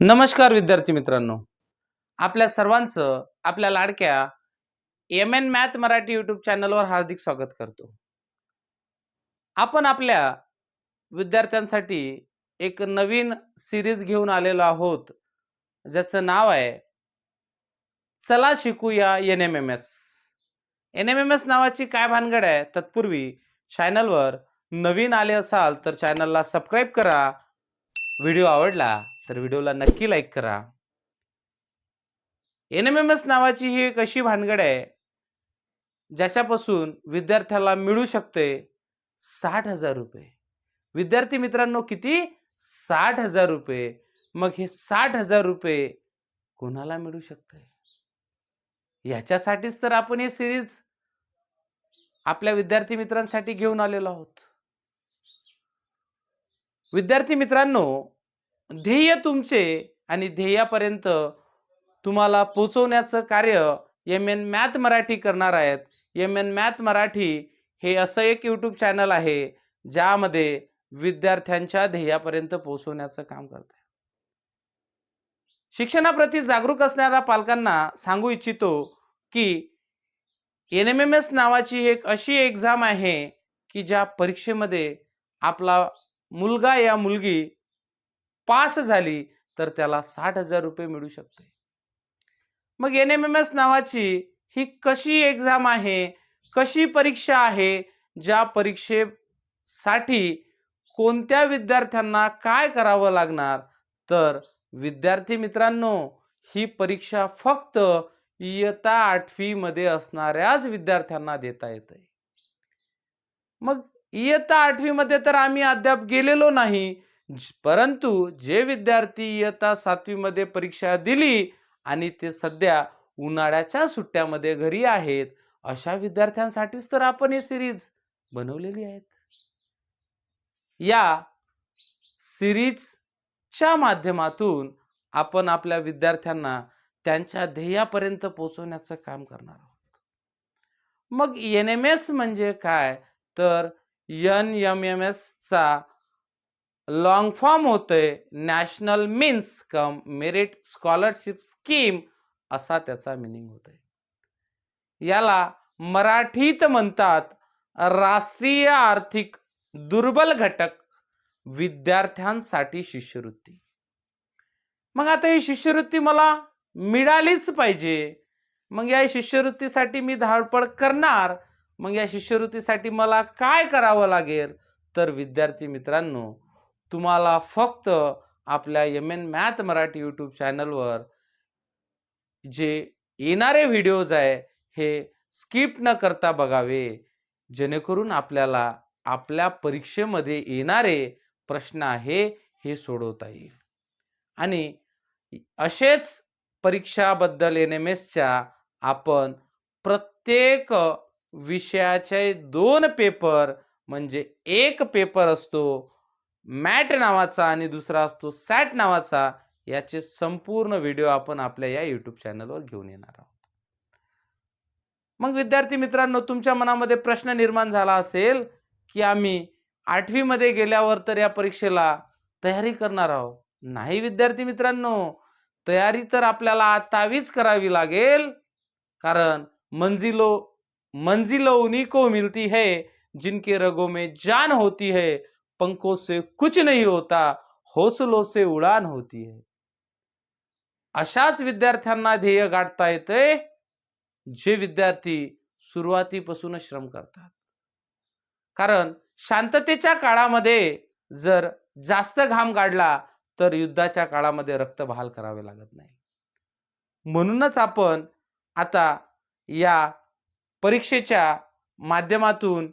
नमस्कार विद्यार्थी मित्रांनो. आपल्या सर्वांचं आपल्या लाडक्या M N math Marathi YouTube चॅनलवर हार्दिक स्वागत करतो. आपण आपल्या विद्यार्थ्यांसाठी एक नवीन सिरीज घेऊन आलेलो आहोत. ज्याचं नाव आहे चला शिकूया N M M S N M M S नावाची काय भानगड आहे? तत्पूर्वी चॅनलवर नवीन आले असाल तर चॅनलला सबस्क्राईब करा. व्हिडिओ आवडला तर व्हिडिओला नक्की लाईक करा. एन एम एम एस नावाची ही एक अशी भानगड आहे ज्याच्यापासून विद्यार्थ्याला मिळू शकते साठ हजार रुपये. विद्यार्थी मित्रांनो किती? साठ हजार रुपये. मग हे साठ हजार रुपये कोणाला मिळू शकते याच्यासाठीच तर आपण हे सिरीज आपल्या विद्यार्थी मित्रांसाठी घेऊन आलेलो आहोत. विद्यार्थी मित्रांनो ध्येय तुमचे आणि ध्येयापर्यंत तुम्हाला पोचवण्याचं कार्य एम एन मॅथ मराठी करणार आहेत. एम एन मॅथ मराठी हे असं एक यूट्यूब चॅनल आहे ज्यामध्ये विद्यार्थ्यांच्या ध्येयापर्यंत पोहोचवण्याचं काम करत आहे शिक्षणाप्रती जागरूक असणाऱ्या पालकांना सांगू इच्छितो की एन एम एम एस नावाची एक अशी एक्झाम आहे की ज्या परीक्षेमध्ये आपला मुलगा या मुलगी पास झाली तर त्याला साठ हजार रुपये मिळू शकते. मग एन एम एम एस नावाची ही कशी एक्झाम आहे? कशी परीक्षा आहे? ज्या परीक्षेसाठी कोणत्या विद्यार्थ्यांना काय करावं लागणार? तर विद्यार्थी मित्रांनो ही परीक्षा फक्त इयत्ता आठवीमध्ये असणाऱ्याच विद्यार्थ्यांना देता येते. मग इयत्ता आठवीमध्ये तर आम्ही अद्याप गेलेलो नाही परंतु जे विद्यार्थी इयत्ता सातवीमध्ये परीक्षा दिली आणि ते सध्या उन्हाळ्याच्या सुट्ट्यामध्ये घरी आहेत अशा विद्यार्थ्यांसाठीच तर आपण ही सिरीज बनवलेली आहेत. या सिरीजच्या माध्यमातून आपण आपल्या विद्यार्थ्यांना त्यांच्या ध्येयापर्यंत पोहोचवण्याचं काम करणार आहोत. मग एन एम एस म्हणजे काय? तर एन एम एम एसचा लॉंग फॉर्म होतोय national means cum merit scholarship scheme असा त्याचा मिनिंग होतोय. याला मराठीत म्हणतात राष्ट्रीय आर्थिक दुर्बल घटक विद्यार्थ्यांसाठी शिष्यवृत्ती. मग आता ही शिष्यवृत्ती मला मिळालीच पाहिजे. मग या शिष्यवृत्तीसाठी मी धावपळ करणार. मग या शिष्यवृत्तीसाठी मला काय करावं लागेल? तर विद्यार्थी मित्रांनो तुम्हाला फक्त आपल्या M N math Marathi YouTube चॅनलवर जे येणारे व्हिडिओज आहे हे स्किप न करता बघावे. जेणेकरून आपल्याला आपल्या परीक्षेमध्ये येणारे प्रश्न आहे हे सोडवता येईल. आणि असेच परीक्षाबद्दल एन एम एसच्या आपण प्रत्येक विषयाचे दोन पेपर म्हणजे एक पेपर असतो मॅट नावाचा आणि दुसरा असतो सॅट नावाचा याचे संपूर्ण व्हिडिओ आपण आपल्या या यूट्यूब चॅनलवर घेऊन येणार आहोत. मग विद्यार्थी मित्रांनो तुमच्या मनामध्ये प्रश्न निर्माण झाला असेल की आम्ही आठवीमध्ये गेल्यावर तर या परीक्षेला तयारी करणार आहोत? नाही विद्यार्थी मित्रांनो तयारी तर आपल्याला आतावीच करावी लागेल. कारण मंजिलो मंजिलो उन्हीं को मिलती है जिनके रगों में जान होती है पंखों से कुछ नहीं होता हौसलों से उडान होती है। अशाच विद्यार्थ्यांना ध्येय गाठता येते जे विद्यार्थी सुरुवातीपासूनच श्रम करतात. कारण शांततेच्या काळामध्ये जर जास्त घाम गाडला तर युद्धाच्या काळामध्ये रक्त बहाल करावे लागत नाही. म्हणूनच आपण आता या परीक्षेच्या माध्यमातून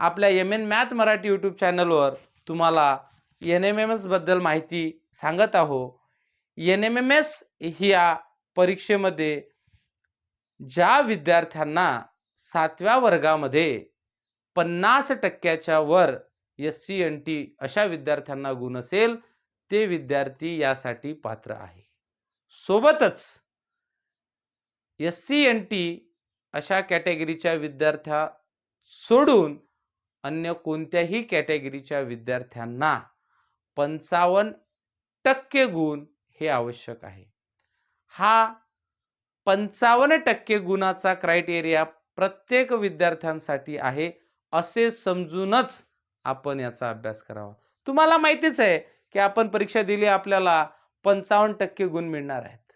आपल्या M N math Marathi YouTube चॅनलवर तुम्हाला एन एम एम एसबद्दल माहिती सांगत आहो. एन एम एम एस ह्या परीक्षेमध्ये ज्या विद्यार्थ्यांना सातव्या वर्गामध्ये पन्नास टक्क्याच्या वर एस सी एन टी अशा विद्यार्थ्यांना गुण असेल ते विद्यार्थी यासाठी पात्र आहे. सोबतच एस सी एन टी अशा कॅटेगरीच्या विद्यार्थ्या सोडून अन्य कोणत्याही कॅटेगरीच्या विद्यार्थ्यांना पंचावन्न टक्के गुण हे आवश्यक आहे. हा पंचावन्न टक्के गुणाचा क्रायटेरिया प्रत्येक विद्यार्थ्यांसाठी आहे असे समजूनच आपण याचा अभ्यास करावा. तुम्हाला माहितीच आहे की आपण परीक्षा दिली आपल्याला पंचावन्न टक्के गुण मिळणार आहेत.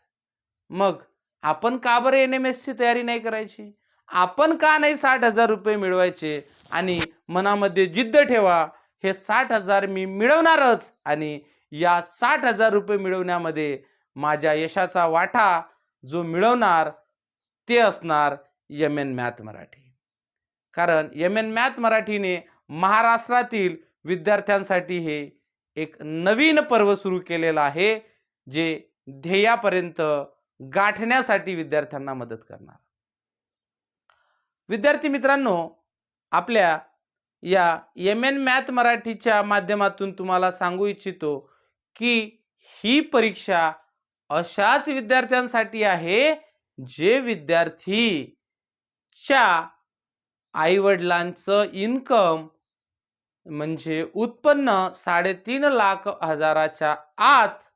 मग आपण का बरं एन एम एसची तयारी नाही करायची? आपण का नाही साठ हजार रुपये मिळवायचे? आणि मनामध्ये जिद्द ठेवा हे साठ हजार मी मिळवणारच. आणि या साठ हजार रुपये मिळवण्यामध्ये माझ्या यशाचा वाटा जो मिळवणार ते असणार एम एन मॅथ मराठी. कारण एम एन मॅथ मराठीने महाराष्ट्रातील विद्यार्थ्यांसाठी हे एक नवीन पर्व सुरू केलेलं आहे जे ध्येयापर्यंत गाठण्यासाठी विद्यार्थ्यांना मदत करणार. विद्यार्थी मित्रांनो आपल्या या एम एन मॅथ मराठीच्या माध्यमातून तुम्हाला सांगू इच्छितो की ही परीक्षा अशाच विद्यार्थ्यांसाठी आहे जे विद्यार्थी च्या आईवडिलांचं इन्कम म्हणजे उत्पन्न साडेतीन लाख हजाराच्या आत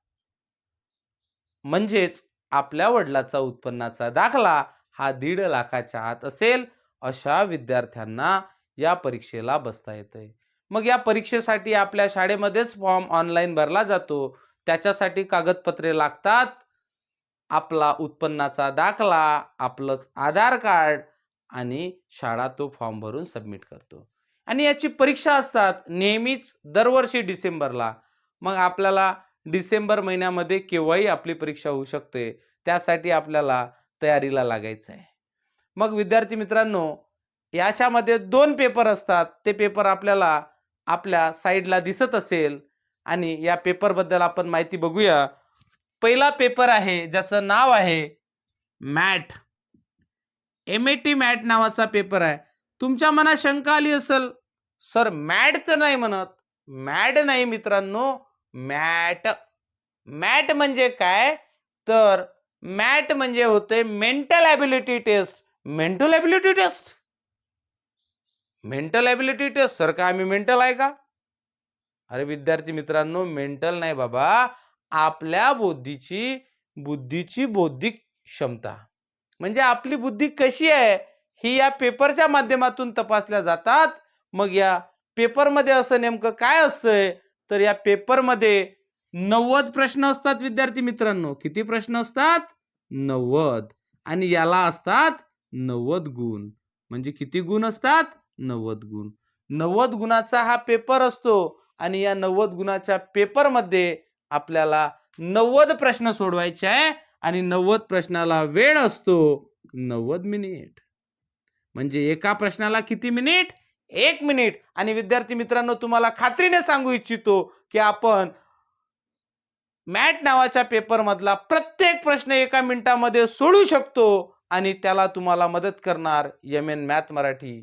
म्हणजेच आपल्या वडिलाचा उत्पन्नाचा दाखला हा दीड लाखाच्या आत असेल. अशा विद्यार्थ्यांना या परीक्षेला बसता येतंय. मग या परीक्षेसाठी आपल्या शाळेमध्येच फॉर्म ऑनलाईन भरला जातो. त्याच्यासाठी कागदपत्रे लागतात. आपला उत्पन्नाचा दाखला आपलंच आधार कार्ड आणि शाळा तो फॉर्म भरून सबमिट करतो. आणि याची परीक्षा असतात नेहमीच दरवर्षी डिसेंबरला. मग आपल्याला डिसेंबर महिन्यामध्ये केव्हाही आपली परीक्षा होऊ शकते. त्यासाठी आपल्याला तयारीला लागायचं आहे मग विद्यार्थी मित्रांनो याच्यामध्ये दोन पेपर असतात. ते पेपर आपल्याला आपल्या साईडला दिसत असेल आणि या पेपरबद्दल आपण माहिती बघूया. पहिला पेपर आहे ज्याचं नाव आहे MAT. M A T MAT नावाचा पेपर आहे. तुमच्या मनात शंका आली असेल सर मॅट तर नाही म्हणत. मॅड नाही मित्रांनो मॅट. मॅट म्हणजे काय? तर मॅट म्हणजे होते mental ability test. Mental ability test mental ability test sir काय आम्ही मेंटल आहे का? अरे विद्यार्थी मित्रांनो मेंटल नाही बाबा. आपल्या बुद्धीची बुद्धीची बौद्धिक क्षमता. म्हणजे आपली बुद्धी कशी आहे ही या पेपरच्या माध्यमातून तपासल्या जातात. मग या पेपरमध्ये असं नेमकं काय असतंय? तर या पेपरमध्ये नव्वद प्रश्न असतात विद्यार्थी मित्रांनो. किती प्रश्न असतात? नव्वद. आणि याला असतात नव्वद गुण. म्हणजे किती गुण असतात? नव्वद गुण. नव्वद गुणाचा हा पेपर असतो आणि या नव्वद गुणाच्या पेपरमध्ये आपल्याला नव्वद प्रश्न सोडवायचे आहे आणि नव्वद प्रश्नाला वेळ असतो नव्वद मिनिट म्हणजे एका प्रश्नाला किती मिनिट एक मिनिट आणि विद्यार्थी मित्रांनो तुम्हाला खात्रीने सांगू इच्छितो की आपण मॅट नावाच्या पेपरमधला प्रत्येक प्रश्न एका मिनिटामध्ये सोडू शकतो. आणि त्याला तुम्हाला मदत करणार एम एन मॅथ मराठी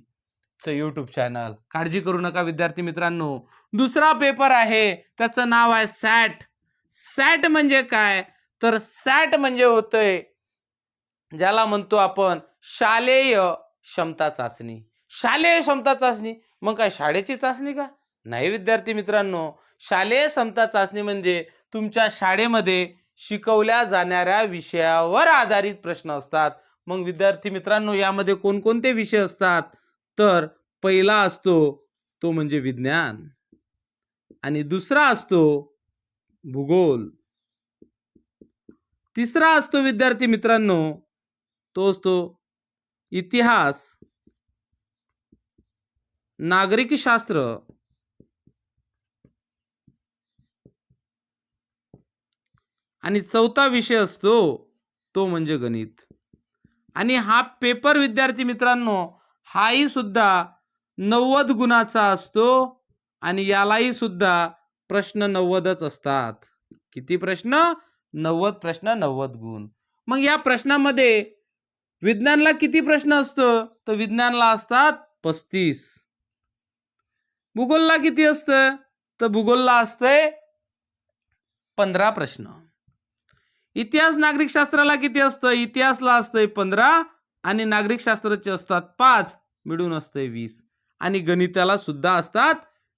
चं यूट्यूब चॅनल काळजी करू नका विद्यार्थी मित्रांनो. दुसरा पेपर आहे त्याचं नाव आहे सॅट सॅट म्हणजे काय? तर सॅट म्हणजे होतंय ज्याला म्हणतो आपण शालेय क्षमता चाचणी. शालेय क्षमता चाचणी मग काय शाळेची चाचणी का? नाही विद्यार्थी मित्रांनो. शालेय क्षमता चाचणी म्हणजे तुमच्या शाळेमध्ये शिकवल्या जाणाऱ्या विषयावर आधारित प्रश्न असतात. मग विद्यार्थी मित्रांनो यामध्ये कोणकोणते विषय असतात? तर पहिला असतो तो म्हणजे विज्ञान. आणि दुसरा असतो भूगोल. तिसरा असतो विद्यार्थी मित्रांनो तो असतो इतिहास. नागरिक शास्त्र. आणि चौथा विषय असतो तो म्हणजे गणित. आणि हा पेपर विद्यार्थी मित्रांनो हाही सुद्धा नव्वद गुणाचा असतो आणि यालाही सुद्धा प्रश्न नव्वदच असतात. किती प्रश्न? नव्वद प्रश्न नव्वद गुण. मग या प्रश्नामध्ये विज्ञानला किती प्रश्न असतो? तर विज्ञानला असतात पस्तीस. भूगोलला किती असतं? तर भूगोलला असतंय पंधरा प्रश्न. इतिहास नागरिक शास्त्राला किती असतं? इतिहासला असतंय पंधरा आणि नागरिक शास्त्राचे असतात पाच. मिळून असतंय वीस. आणि गणिताला सुद्धा असतात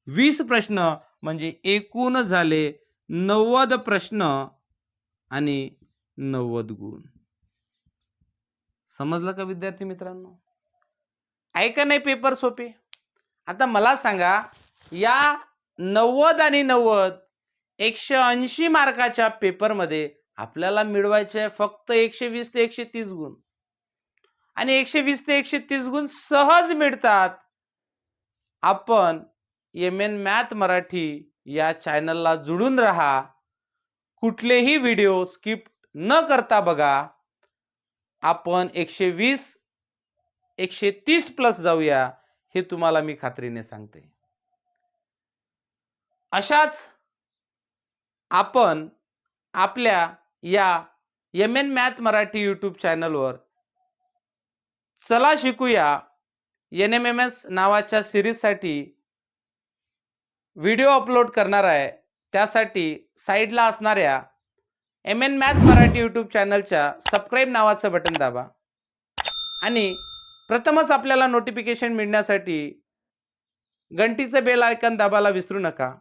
वीस प्रश्न. म्हणजे एकूण झाले नव्वद प्रश्न आणि नव्वद गुण. समजलं का विद्यार्थी मित्रांनो? ऐका नाही पेपर सोपे? आता मला सांगा या नव्वद आणि नव्वद एकशे ऐंशी मार्काच्या पेपरमध्ये आपल्याला मिळवायचे आहे फक्त एकशे वीस ते एकशे तीस गुण. आणि एकशे वीस ते एकशे तीस गुण सहज मिळतात. आपण एम एन मॅथ मराठी या चॅनलला जुळून राहा. कुठलेही व्हिडिओ स्किप न करता बघा. आपण एकशे वीस एकशे तीस प्लस जाऊया हे तुम्हाला मी खात्रीने सांगते. अशाच आपण आपल्या या M N math Marathi YouTube चॅनलवर चला शिकूया एन एम एम एस नावाच्या सिरीजसाठी व्हिडिओ अपलोड करणार आहे. त्यासाठी साईडला असणाऱ्या M N math Marathi YouTube चॅनलच्या सबस्क्राईब नावाचं बटन दाबा. आणि प्रथमच आपल्याला नोटिफिकेशन मिळण्यासाठी घंटीचं बेल आयकन दाबायला विसरू नका.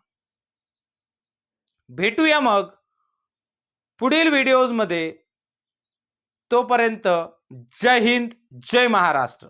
भेटूया मग. पुढील व्हिडिओजमध्ये तोपर्यंत जय हिंद जय महाराष्ट्र.